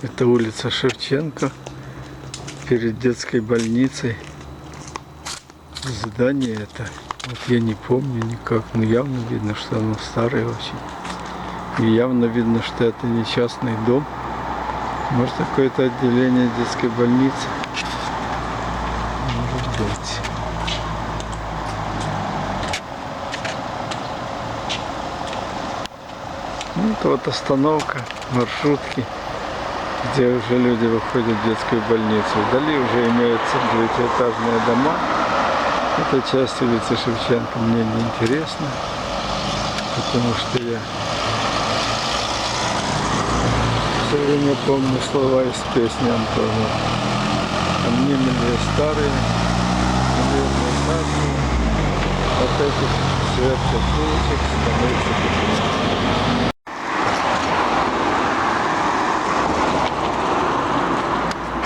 Это улица Шевченко. Перед детской больницей. Здание это. Вот я не помню никак. Но явно видно, что оно старое очень. И явно видно, что это не частный дом. Может какое-то отделение детской больницы. Может быть. Ну, это вот остановка, маршрутки, где уже люди выходят в детскую больницу. Вдали уже имеются девятиэтажные дома. Эта часть улицы Шевченко мне не интересна, потому что я все время помню слова из песни Антона. А мне милее старые, милее старые, от этих светлых улочек становится.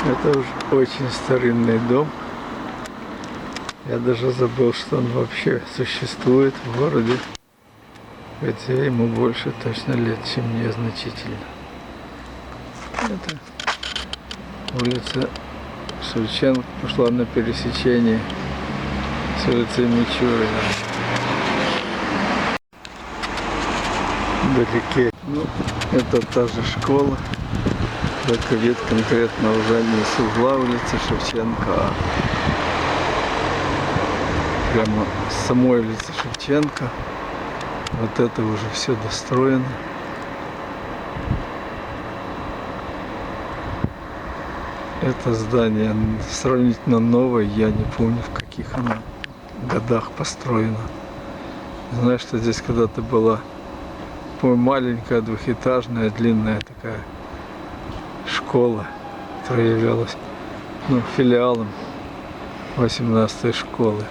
Это уж очень старинный дом. Я даже забыл, что он вообще существует в городе. Хотя ему больше точно лет, чем мне значительно. Это улица Шевченко пошла на пересечение с улицей Мичурина. Вдалеке. Ну, это та же школа. Вид конкретно уже не с угла улицы Шевченко, а прямо с самой улицы Шевченко. Вот это уже все достроено. Это здание сравнительно новое, я не помню в каких оно годах построено. Знаю, что здесь когда-то была по маленькая двухэтажная длинная такая школа, которая являлась ну, филиалом 18 школы.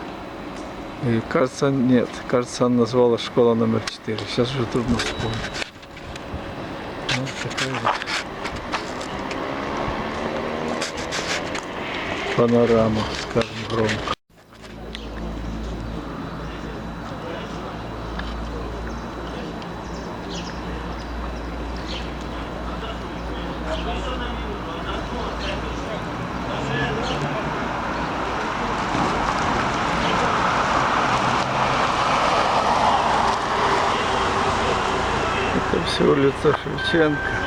И кажется, нет, кажется, она назвала школа номер 4. Сейчас уже трудно вспомнить. Вот такая вот панорама, скажем громко. Это все улица Шевченко.